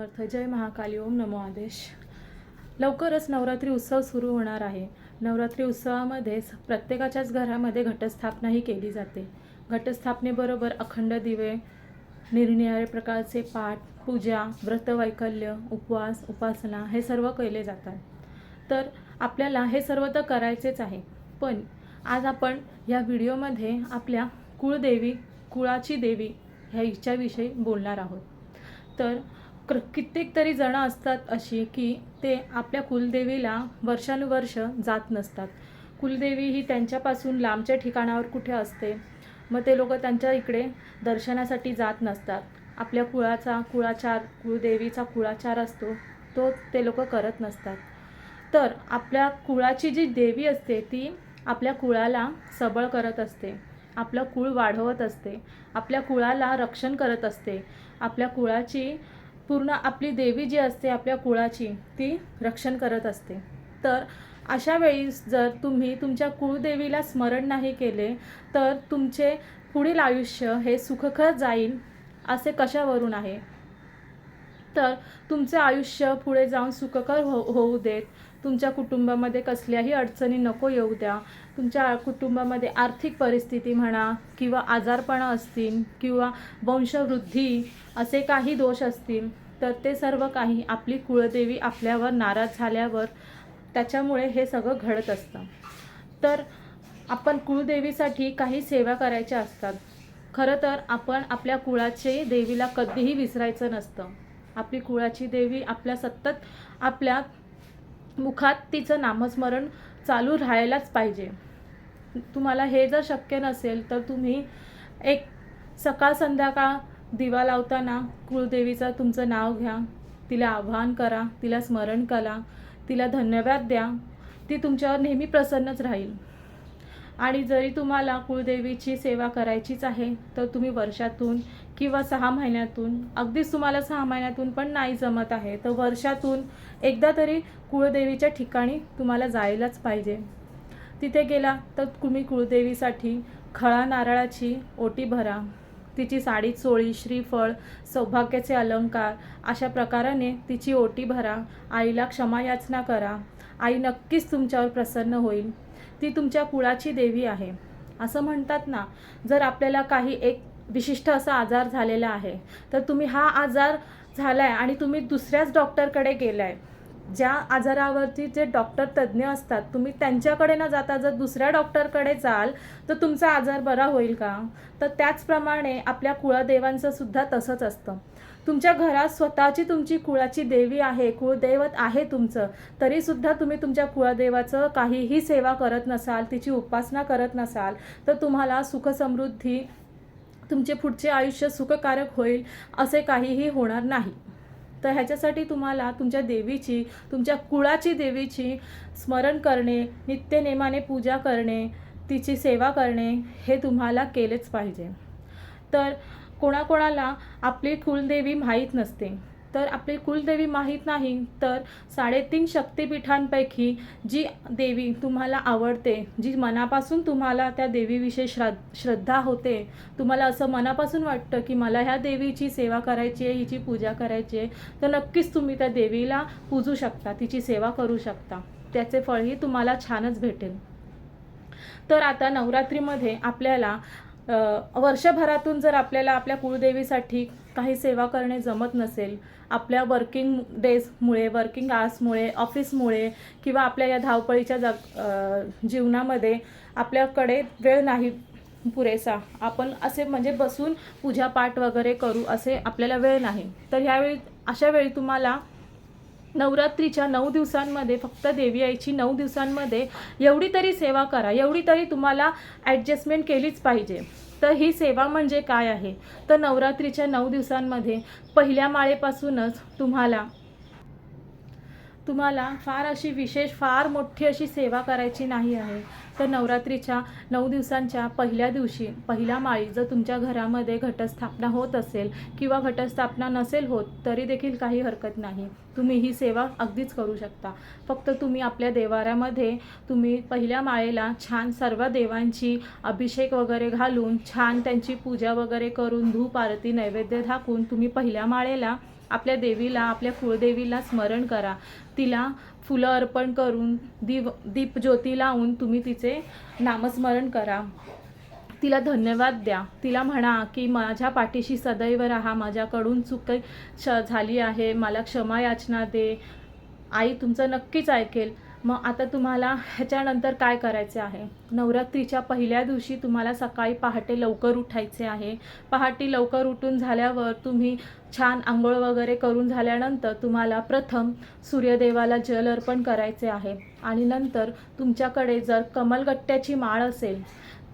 अर्थ जय महाकाली ओम नमो आदेश. लवकरच नवरात्री उत्सव सुरू होणार आहे. नवरात्री उत्सवामध्ये प्रत्येकाच्याच घरामध्ये घटस्थापनाही केली जाते. घटस्थापनेबरोबर अखंड दिवे निरनिराळे प्रकारचे पाठ पूजा व्रतवैकल्य उपवास उपासना हे सर्व केले जातात. तर आपल्याला हे सर्व तर करायचेच आहे. पण आज आपण या व्हिडिओमध्ये आपल्या कुळदेवी कुळाची देवी ह्या हिच्याविषयी बोलणार आहोत. तर क्र कित्येक तरी जणं असतात अशी की ते आपल्या कुलदेवीला वर्षानुवर्ष जात नसतात. कुलदेवी ही त्यांच्यापासून लांबच्या ठिकाणावर कुठे असते? मग ते लोक त्यांच्या इकडे दर्शनासाठी जात नसतात. आपल्या कुळाचा कुळाचार कुळदेवीचा कुळाचार असतो तो ते लोक करत नसतात. तर आपल्या कुळाची जी देवी असते ती आपल्या कुळाला सबळ करत असते. आपलं कुळ वाढवत असते. आपल्या कुळाला रक्षण करत असते. आपल्या कुळाची पूर्ण आपली देवी जी असते आपल्या कुळाची ती रक्षण करत असते. तर अशा वेळीस जर तुम्ही तुमच्या कुळदेवीला स्मरण नाही केले तर तुमचे पुढील आयुष्य हे सुखकर जाईल असे कशावरून आहे? तर तुमचे आयुष्य पुढे जाऊन सुखकर हो होऊ देत. तुमच्या कुटुंबामध्ये कसल्याही अडचणी नको येऊ द्या. तुमच्या कुटुंबामध्ये आर्थिक परिस्थिती म्हणा किंवा आजारपणा असतील किंवा वंशवृद्धी असे काही दोष असतील तर ते सर्व काही आपली कुळदेवी आपल्यावर नाराज झाल्यावर त्याच्यामुळे हे सगळं घडत असतं. तर आपण कुळदेवीसाठी काही सेवा करायच्या असतात. खरं तर आपण आपल्या कुळाचे देवीला कधीही विसरायचं नसतं. आपली कुळाची देवी आपल्या सतत आपल्या मुखात तिचं नामस्मरण चालू राहायलाच पाहिजे. तुम्हाला हे जर शक्य नसेल तर तुम्ही एक सकाळ संध्याकाळ दिवा लावताना कुळदेवीचं तुमचं नाव घ्या. तिला आवाहन करा तिला स्मरण करा तिला धन्यवाद द्या. ती तुमच्यावर नेहमी प्रसन्नच राहील. आणि जरी तुम्हाला कुळदेवीची सेवा करायचीच आहे तर तुम्ही वर्षातून किंवा सहा महिन्यातून अगदीच तुम्हाला सहा महिन्यातून पण नाही जमत आहे. तर वर्षातून एकदा तरी कुळदेवीच्या ठिकाणी तुम्हाला जायलाच पाहिजे. तिथे गेला तर तुम्ही कुळदेवीसाठी खळा नारळाची ओटी भरा. तिची साडी चोळी श्रीफळ सौभाग्याचे अलंकार अशा प्रकाराने तिची ओटी भरा. आईला क्षमायाचना करा. आई नक्कीच तुमच्यावर प्रसन्न होईल. ती तुमच्या कुळाची देवी आहे. असं म्हणतात ना जर आपल्याला काही एक विशिष्ट असा आजार झालेला आहे. तर तुम्ही हा आजार झाला आहे आणि तुम्ही दुसऱ्याच डॉक्टरकडे गेलाय. ज्या आजारावरती जे डॉक्टर तज्ज्ञ असतात तुम्ही त्यांच्याकडे न जाता जर दुसऱ्या डॉक्टरकडे जाल तर तुमचा आजार बरा होईल का? तर त्याचप्रमाणे आपल्या कुळदेवांचं सुद्धा तसंच असतं. तुमच्या घरात स्वतःची तुमची कुळाची देवी आहे कुळदैवत आहे तुमचं तरीसुद्धा तुम्ही तुमच्या कुळदेवाचं काहीही सेवा करत नसाल तिची उपासना करत नसाल तर तुम्हाला सुखसमृद्धी तुमचे पुढचे आयुष्य सुखकारक होईल असे काहीही होणार नाही. तर ह्याच्यासाठी तुम्हाला तुमच्या देवीची तुमच्या कुळाची देवीची स्मरण करणे नित्यनेमाने पूजा करणे तिची सेवा करणे हे तुम्हाला केलेच पाहिजे. तर कोणाकोणाला आपली कुलदेवी माहीत नसते. तर आपली कुलदेवी माहीत नाही तर साडेतीन शक्तिपीठांपैकी जी देवी तुम्हाला आवडते जी मनापासून तुम्हाला त्या देवीविषयी श्रद्ध श्रद्धा होते तुम्हाला असं मनापासून वाटतं की मला ह्या देवीची सेवा करायची आहे हिची पूजा करायची आहे तर नक्कीच तुम्ही त्या देवीला पूजू शकता तिची सेवा करू शकता. त्याचे फळही तुम्हाला छानच भेटेल. तर आता नवरात्रीमध्ये आपल्याला वर्षभरातून जर आपल्याला आपल्या कुळदेवीसाठी काही सेवा करणे जमत नसेल आपल्या वर्किंग डेजमुळे वर्किंग आवर्समुळे ऑफिसमुळे किंवा आपल्या या धावपळीच्या जग जीवनामध्ये आपल्याकडे वेळ नाही पुरेसा. आपण असे म्हणजे बसून पूजापाठ वगैरे करू असे आपल्याला वेळ नाही. तर ह्यावेळी अशा वेळी तुम्हाला नवरात्रीच्या नऊ दिवसांमध्ये फक्त देवी आईची नऊ दिवसांमध्ये एवढी तरी सेवा करा एवढी तरी तुम्हाला ॲडजस्टमेंट केलीच पाहिजे. तर ही सेवा म्हणजे काय आहे? तर नवरात्रीच्या नऊ दिवसांमध्ये पहिल्या माळेपासूनच तुम्हाला तुम्हाला फार अशी विशेष फार मोठी अशी सेवा करायची नाही आहे. तर नवरात्रीच्या नऊ दिवसांच्या पहिल्या दिवशी पहिल्या माळी जर तुमच्या घरामध्ये घटस्थापना होत असेल किंवा घटस्थापना नसेल होत तरी देखील काही हरकत नाही. तुम्ही ही सेवा अगदीच करू शकता. फक्त तुम्ही आपल्या देवाऱ्यामध्ये तुम्ही पहिल्या माळेला छान सर्व देवांची अभिषेक वगैरे घालून छान त्यांची पूजा वगैरे करून धूप आरती नैवेद्य दाखवून तुम्ही पहिल्या माळेला आपल्या देवीला आपल्या कुळदेवीला स्मरण करा. तिला फुलं अर्पण करून दिव दीप ज्योती लावून तुम्ही तिचे नामस्मरण करा. तिला धन्यवाद द्या. तिला म्हणा की माझ्या पाठीशी सदैव राहा. माझ्याकडून चूक श झाली आहे. मला क्षमा याचना दे. आई तुमचं नक्कीच ऐकेल. मग आता तुम्हाला ह्याच्यानंतर काय करायचे आहे? नवरात्रीच्या पहिल्या दिवशी तुम्हाला सकाळी पहाटे लवकर उठायचे आहे. पहाटे लवकर उठून झाल्यावर तुम्ही छान आंघोळ वगैरे करून झाल्यानंतर तुम्हाला प्रथम सूर्यदेवाला जल अर्पण करायचे आहे. आणि नंतर तुमच्याकडे जर कमलगट्ट्याची माळ असेल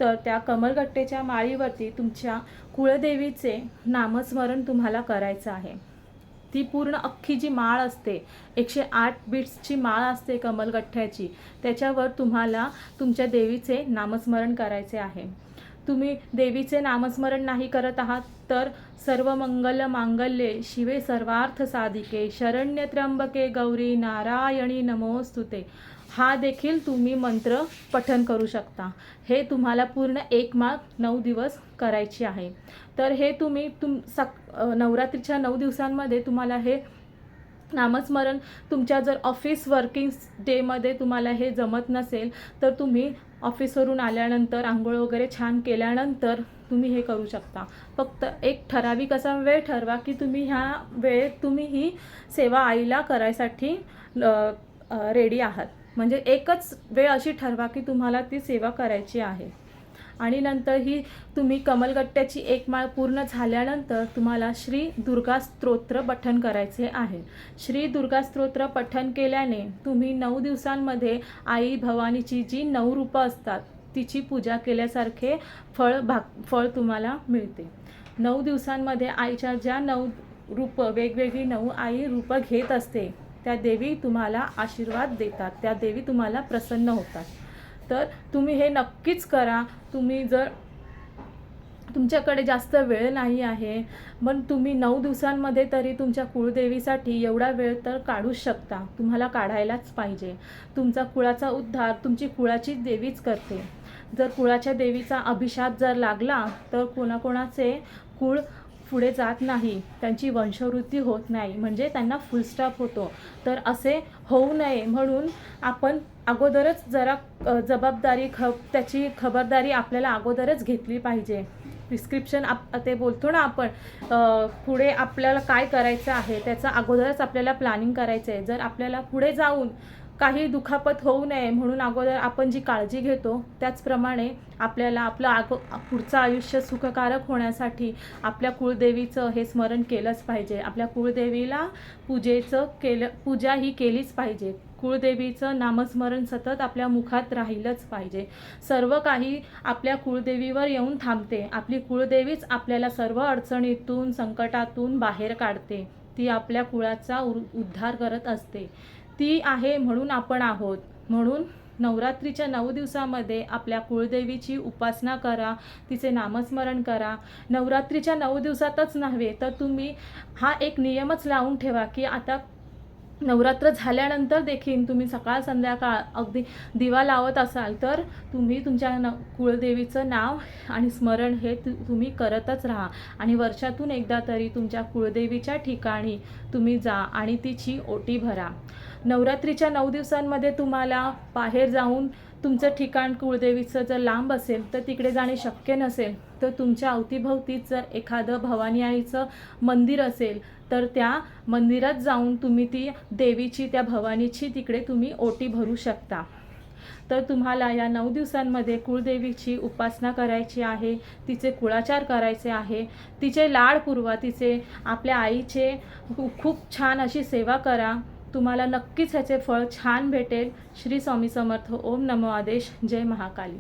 तर त्या कमलगट्टेच्या माळीवरती तुमच्या कुळदेवीचे नामस्मरण तुम्हाला करायचं आहे. ती पूर्ण अख्खी जी माळ असते एकशे आठ बीट्सची माळ असते कमलगठ्ठ्याची त्याच्यावर तुम्हाला तुमच्या देवीचे नामस्मरण करायचे आहे. तुम्ही देवीचे नामस्मरण नाही करत आहात तर सर्व मंगल मांगल्ये शिवे सर्वार्थ साधिके शरण्य त्र्यंबके गौरी नारायणी नमोस्तुते. हा देखील तुम्ही मंत्र पठन करू शकता. हे तुम्हाला पूर्ण एक माळ नऊ दिवस करायची आहे. तर हे तुम्ही तुम सक नवरात्रीच्या नऊ दिवसांमध्ये तुम्हाला हे नामस्मरण तुमच्या जर ऑफिस वर्किंग डेमध्ये तुम्हाला हे जमत नसेल तर तुम्ही ऑफिसवरून आल्यानंतर आंघोळ वगैरे छान केल्यानंतर तुम्ही हे करू शकता. फक्त एक ठराविक असा वेळ ठरवा की तुम्ही ह्या वेळेत तुम्ही ही सेवा आईला करायसाठी रेडी आहात. म्हणजे एकच वेळ अशी ठरवा की तुम्हाला ती सेवा करायची आहे. आणि नंतर ही तुम्ही कमलगट्ट्याची एक माळ पूर्ण झाल्यानंतर तुम्हाला श्री दुर्गा स्तोत्र पठण करायचे आहे. श्री दुर्गा स्तोत्र पठण केल्याने तुम्ही नऊ दिवसांमध्ये आई भवानीची जी नऊ रूपं असतात तिची पूजा केल्यासारखे फळ भाग फळ तुम्हाला मिळते. नऊ दिवसांमध्ये आईच्या ज्या नऊ रूपं वेगवेगळी नऊ आई रूपं घेत असते त्या देवी तुम्हाला आशीर्वाद देतात त्या देवी तुम्हाला प्रसन्न होतात. तर तुम्ही हे नक्कीच करा. तुम्ही जर तुमच्याकडे जास्त वेळ नाही आहे पण तुम्ही नऊ दिवसांमध्ये तरी तुमच्या कुळदेवीसाठी एवढा वेळ तर काढूच शकता. तुम्हाला काढायलाच पाहिजे. तुमचा कुळाचा उद्धार तुमची कुळाची देवीच करते. जर कुळाच्या देवीचा अभिशाप जर लागला तर कोणाकोणाचे कुळ पुढे जात नाही त्यांची वंशवृद्धी होत नाही म्हणजे त्यांना फुलस्टॉप होतो. तर असे होऊ नये म्हणून आपण अगोदरच जरा जबाबदारी ख त्याची खबरदारी आपल्याला अगोदरच घेतली पाहिजे. प्रिस्क्रिप्शन आप ते बोलतो ना आपण पुढे आपल्याला काय करायचं आहे त्याचं अगोदरच आपल्याला प्लॅनिंग करायचं आहे जर आपल्याला पुढे जाऊन काही दुखापत होऊ नये म्हणून अगोदर आपण जी काळजी घेतो त्याचप्रमाणे आपल्याला आपलं आगो पुढचं आयुष्य सुखकारक होण्यासाठी आपल्या कुळदेवीचं हे स्मरण केलंच पाहिजे. आपल्या कुळदेवीला पूजेचं केलं पूजा ही केलीच पाहिजे. कुळदेवीचं नामस्मरण सतत आपल्या मुखात राहिलंच पाहिजे. सर्व काही आपल्या कुळदेवीवर येऊन थांबते. आपली कुळदेवीच आपल्याला सर्व अडचणीतून संकटातून बाहेर काढते. ती आपल्या कुळाचा उ- उद्धार करत असते. ती आहे म्हणून आपण आहोत. म्हणून नवरात्रीच्या नऊ दिवसामध्ये आपल्या कुळदेवीची उपासना करा तिचे नामस्मरण करा. नवरात्रीच्या नऊ दिवसातच नव्हे तर तुम्ही हा एक नियमच लावून ठेवा की आता नवरात्र झाल्यानंतर देखील तुम्ही सकाळ संध्याकाळ अगदी दिवा लावत असाल तर तुम्ही तुमच्या न कुळदेवीचं नाव आणि स्मरण हे तु तुम्ही करतच राहा. आणि वर्षातून एकदा तरी तुमच्या कुळदेवीच्या ठिकाणी तुम्ही जा आणि तिची ओटी भरा. नवरात्रीच्या नऊ दिवसांमध्ये तुम्हाला बाहेर जाऊन तुमचं ठिकाण कुळदेवीचं जर लांब असेल तर तिकडे जाणे शक्य नसेल तर तुमच्या अवतीभवतीच जर एखादं भवानी आईचं मंदिर असेल तर त्या मंदिरात जाऊन तुम्ही ती देवीची त्या भवानीची तिकडे तुम्ही ओटी भरू शकता. तर तुम्हाला या नऊ दिवसांमध्ये कुळदेवीची उपासना करायची आहे तिचे कुळाचार करायचे आहे तिचे लाड पुरवा तिचे आपल्या आईचे खूप छान अशी सेवा करा तुम्हाला नक्कीच ह्याचे फळ छान भेटेल. श्री स्वामी समर्थ. ओम नमो आदेश. जय महाकाली.